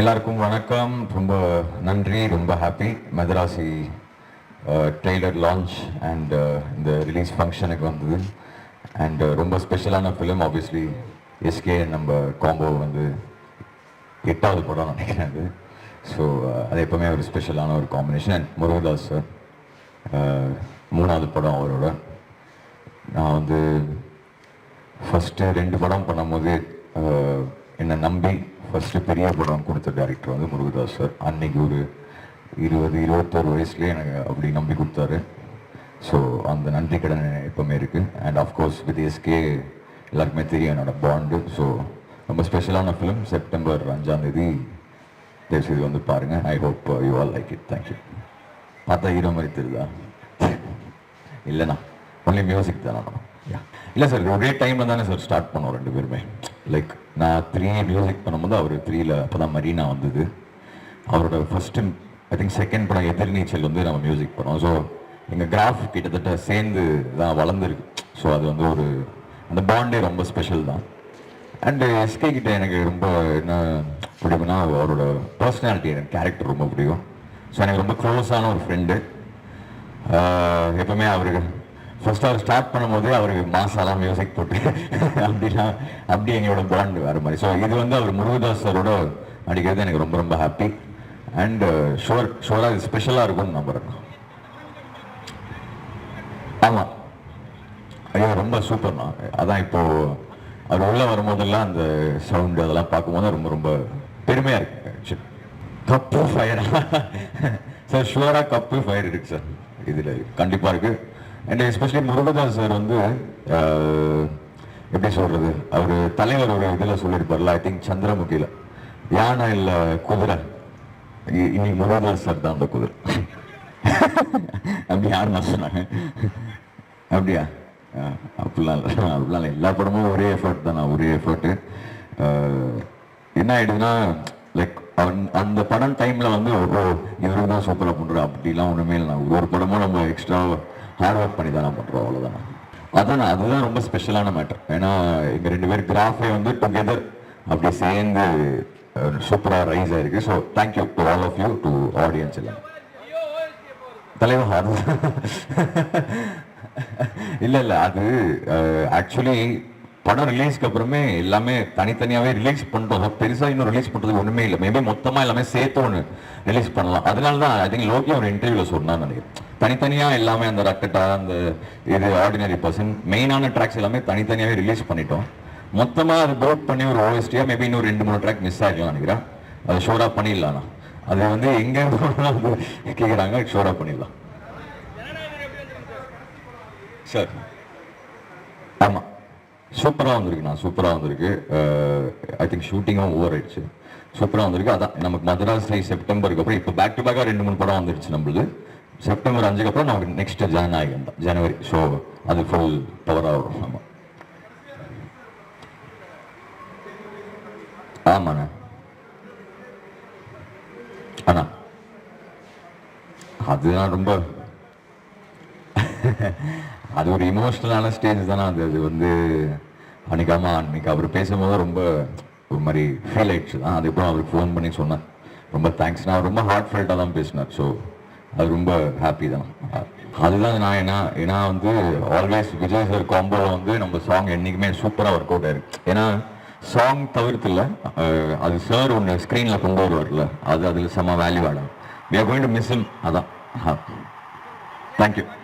எல்லாருக்கும் வணக்கம். ரொம்ப நன்றி. ரொம்ப happy Madharaasi trailer launch and இந்த ரிலீஸ் ஃபங்க்ஷனுக்கு வந்தது. அண்ட் ரொம்ப ஸ்பெஷலான ஃபிலிம் ஆப்வியஸ்லி எஸ்கே நம்ம காம்போ வந்து எட்டாவது படம் நினைக்கிறேன் அது. ஸோ அது எப்பவுமே ஒரு ஸ்பெஷலான ஒரு காம்பினேஷன் அண்ட் முருகதாஸ் சார் மூணாவது படம் அவரோட. நான் வந்து ஃபஸ்ட்டு ரெண்டு படம் பண்ணும்போது என்னை நம்பி ஃபஸ்ட்டு பெரிய படம் கொடுத்த டேரக்டர் வந்து முருகதாஸ் சார். அன்னைக்கு ஒரு இருபது இருபத்தோரு வயசுலேயே எனக்கு அப்படி நம்பி கொடுத்தாரு. ஸோ அந்த நன்றி கடன் எப்பவுமே இருக்குது அண்ட் ஆஃப்கோர்ஸ் வித் எஸ்கே எல்லாருக்குமே தெரியும் என்னோட பாண்டு ஸோ ரொம்ப ஸ்பெஷலான ஃபிலிம் செப்டம்பர் அஞ்சாந்தேதி தயவுசெய்து வந்து பாருங்கள் I hope you all like it thank you பார்த்தா ஹீரோ மாதிரி தெரியுதா? இல்லைண்ணா. ஒன்லி மியூசிக் தானே இல்லை சார் ஒரே டைமில் தானே சார் ஸ்டார்ட் பண்ணோம் ரெண்டு பேருமே. லைக் நான் த்ரீ மியூசிக் பண்ணும்போது அவர் த்ரீயில் அப்போ தான் மரீனா வந்தது. அவரோட ஃபர்ஸ்ட் ஐ திங்க் செகண்ட் படம் எதிர்நீச்சல் வந்து நம்ம மியூசிக் பண்ணோம். ஸோ எங்கள் கிராஃப் கிட்டத்தட்ட சேர்ந்து தான் வளர்ந்துருக்கு. ஸோ அது வந்து ஒரு அந்த பாண்டே ரொம்ப ஸ்பெஷல் தான். அண்டு எஸ்கே கிட்ட எனக்கு ரொம்ப என்ன பிடிக்கும்னா அவரோட பர்சனாலிட்டி எனக்கு கேரக்டர் ரொம்ப பிடிக்கும். ஸோ எனக்கு ரொம்ப க்ளோஸான ஒரு ஃப்ரெண்டு எப்பவுமே அவருக்கு ஃபர்ஸ்ட் அவர் ஸ்டார்ட் பண்ணும்போது அவருக்கு மாசாலாம் மியூசிக் போட்டு அப்படின்னா அப்படி எங்களோட பாண்ட் வேறு மாதிரி. ஸோ இது வந்து அவர் முருகதாஸ் சாரோட நடிக்கிறது எனக்கு ரொம்ப ரொம்ப ஹாப்பி அண்ட் uh, ஷோர் ஷோராக இது ஸ்பெஷலாக இருக்கும்னு நம்புறேன் ஆமாம் ஐயோ ரொம்ப சூப்பர்ண்ணா அதான் இப்போது அவர் உள்ளே வரும்போதெல்லாம் அந்த சவுண்டு அதெல்லாம் பார்க்கும்போது ரொம்ப ரொம்ப பெருமையாக இருக்கு ஆக்சுவலி கப்பு ஃபயர் சார் ஷுவராக கப்பு ஃபயர் இருக்கு சார் இதில் கண்டிப்பாக இருக்குது அண்ட் எஸ்பெஷலி முருகதாஸ் சார் வந்து எப்படி சொல்றது? அவர் தலைவர் ஒரு இதில் சொல்லியிருப்பார்ல ஐ திங்க் சந்திரமுகியில் யானை இல்லை குதிரை. இன்னைக்கு முருகதாஸ் சார் தான் அந்த குதிரை. அப்படி யார் நான் சொன்னாங்க. அப்படியா? அப்படிலாம் இல்லை. அப்படிலாம் இல்லை. எல்லா படமும் ஒரே எஃபர்ட் தான். ஒரே எஃபர்ட்டு என்ன ஆயிடுதுன்னா லைக் அந்த படம் டைம்ல வந்து ஓ இவருக்கு தான் சூப்பராக பண்ணுறா அப்படிலாம் ஒன்றுமே இல்லை. ஒரு படமும் நம்ம எக்ஸ்ட்ரா ஹார்ட் ஒர்க் பண்ணி தானே பண்ணுறோம் அவ்வளோதான் அதான் அதுதான் ரொம்ப ஸ்பெஷலான மேட்டர் ஏன்னா எங்கள் ரெண்டு பேர் கிராஃபே வந்து டுகெதர் அப்படி சேர்ந்து சூப்பராக ரைஸ் ஆயிருக்கு. So thank you to all of you to audience எல்லாம். தலைவர் அது இல்ல இல்ல அது ஆக்சுவலி படம் ரிலீஸ்க்கு அப்புறமே எல்லாமே தனித்தனியாவே ரிலீஸ் பண்ணிட்டோம் பெருசாக பெருசா இன்னும் ரிலீஸ் பண்ணுறது ஒன்றுமே இல்லை. மேபி மொத்தமாக எல்லாமே சேர்த்து ஒன்று ரிலீஸ் பண்ணலாம். அதனால தான் ஐ திங்க் லோகி ஒரு இன்டர்வியூல சொன்னான்னு நினைக்கிறேன். தனித்தனியாக எல்லாமே அந்த ரக்கட்டா அந்த இது ஆர்டினரி பர்சன் மெயினான ட்ராக்ஸ் எல்லாமே தனித்தனியாகவே ரிலீஸ் பண்ணிட்டோம். மொத்தமாக அது போட் பண்ணி ஒரு ஓஎஸ்டியா மேபி இன்னும் ரெண்டு மூணு ட்ராக் மிஸ் ஆகிக்கலாம் நினைக்கிறேன். அது ஷோராக பண்ணிடலாம் அது வந்து எங்கே கேட்குறாங்க ஷோராக பண்ணிடலாம். சார் ஆமாம் சூப்பராக வந்திருக்குண்ணா சூப்பராக வந்திருக்கு. ஐ திங்க் ஷூட்டிங்கும் ஓவர் ஆயிடுச்சு. சூப்பராக வந்திருக்கு. அதான் நமக்கு மதராஸ் செப்டம்பருக்கு அப்புறம் இப்போ பேக் டு பேக்காக ரெண்டு மூணு படம் வந்துருச்சு நம்மளுது. செப்டம்பர் அஞ்சுக்கு அப்புறம் நமக்கு நெக்ஸ்ட் ஜாயின் ஆகிருந்தோம் ஜனவரி ஸோ அது ஃபுல் பவராக வரும் ஆமாம் ஆமாண்ணா அண்ணா அதுதான் ரொம்ப அது ஒரு இமோஷனலான ஸ்டேஜ் தானே அது அது வந்து அன்னைக்கு அன்னைக்கு அவர் பேசும்போது ரொம்ப ஒரு மாதிரி ஃபீல் ஆயிடுச்சு தான் அதுக்கப்புறம் அவருக்கு ஃபோன் பண்ணி சொன்னேன் ரொம்ப தேங்க்ஸ் நான் ரொம்ப ஹார்ட் ஃபெல்ட்டாக தான் பேசினார் ஸோ அது ரொம்ப ஹாப்பி தான். அதுதான் நான் என்ன ஏன்னா வந்து ஆல்வேஸ் விஜய் சார் காம்போவில் வந்து நம்ம சாங் என்றைக்குமே சூப்பராக ஒர்க் அவுட் ஆயிருக்கு. ஏன்னா சாங் தவிர்த்து இல்லை அது சார் ஒன்று ஸ்க்ரீனில் கொண்டு வருவார்ல அது அதில் செம்ம வேல்யூ ஆடும் we are going to miss him அதான். Thank you